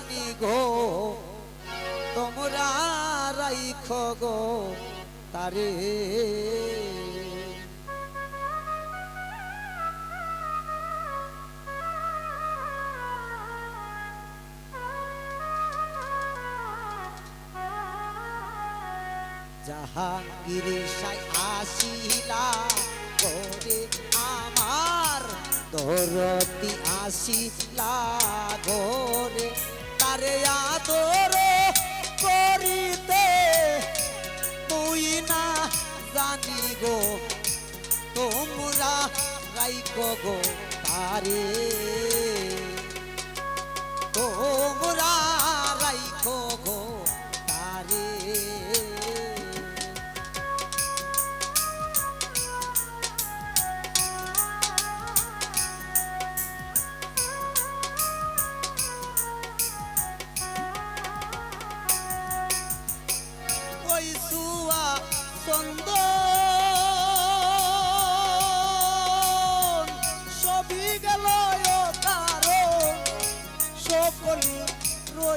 জানি গো তোমরা রাইখ গো তারে। জাহাঙ্গীর সাই আসিলা করে আমার দরতি আসিলা ঘরে তারে আদর করিতে তুই না জানি গো তোমরা রাইক গো তারে। তোমরা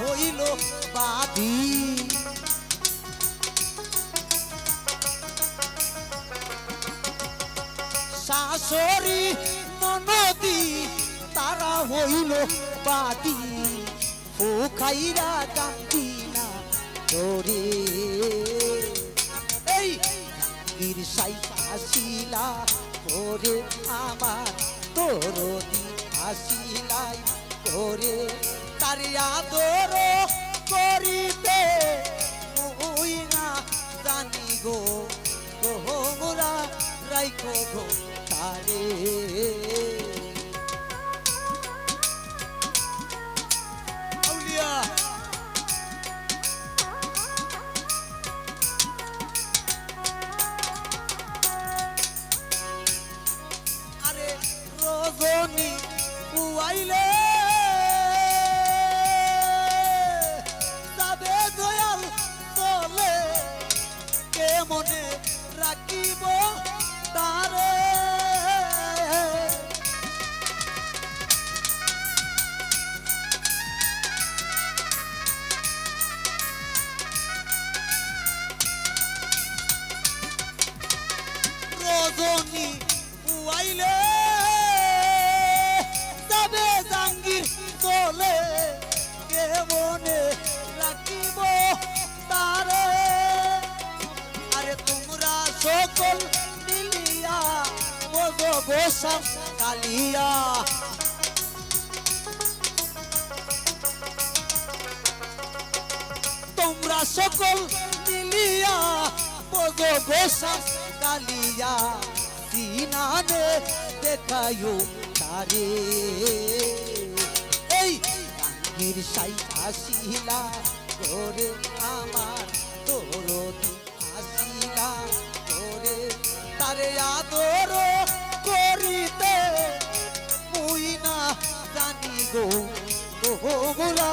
হইল বাদী। শাশুড়ি ননদি তারা হইল বাদী। ফুখাইরা কান্দি না তোরে এই ঈর্ষাই আসিলা করে আমার তোরদি আসিলাই করে, তার আদর করিতে মুই না জানি গো, তোমরা রাইখো গো তারে। পুয়াইলে যাবে দয়াল চলে কে মনে রাখিব তারে? রজনী পুয়াইলে কালিয়া। তোমরা সকল মিলিয়া বোঝো গোসাম কালিয়া, সিনানে দেখায়ো তারে। এই গাঙ্গির সাই আসিলা করে আমার করে তারে আদর করিতে মুই না জানি গো গোলা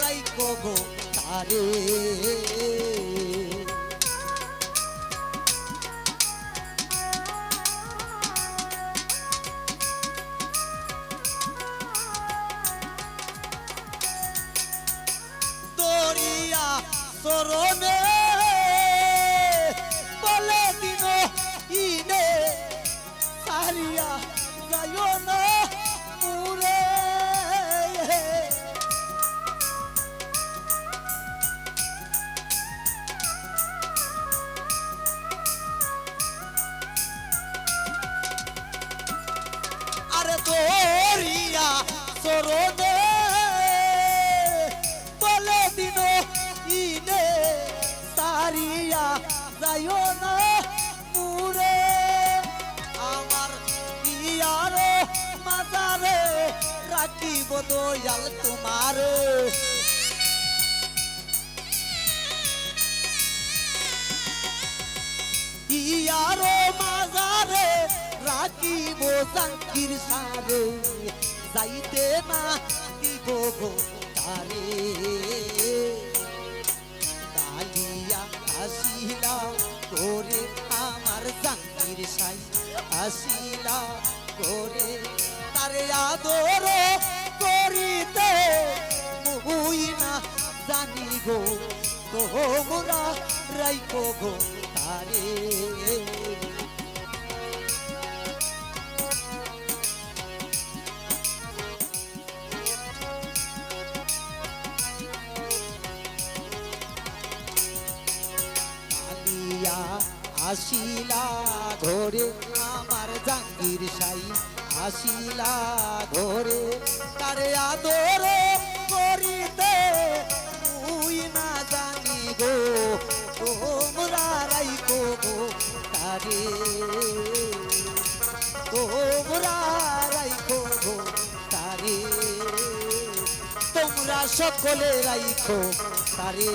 রাইকো গো তারে। দরিয়া ডাকিব দয়াল তোমার। ইয়ারো মাজারে রাখিব জাঙ্কির সারে, যাইতে না দিব তারে। কালিয়া আসিলা করে, আমার জাঙ্কির সাই আসিলা করে তারে আদর করিতে মুই না জানি গো, তোমরা রাইকো গো তারে। আসিলা ঘরে আমার জাঙ্গির সাই আসিলা ঘরে তারে আদর করিতে মুই না জানি গো, তোমরা রাইকো গো তারে। তোমরা রাইকো গো তারে। তোমরা সকলে রাইখো তারে।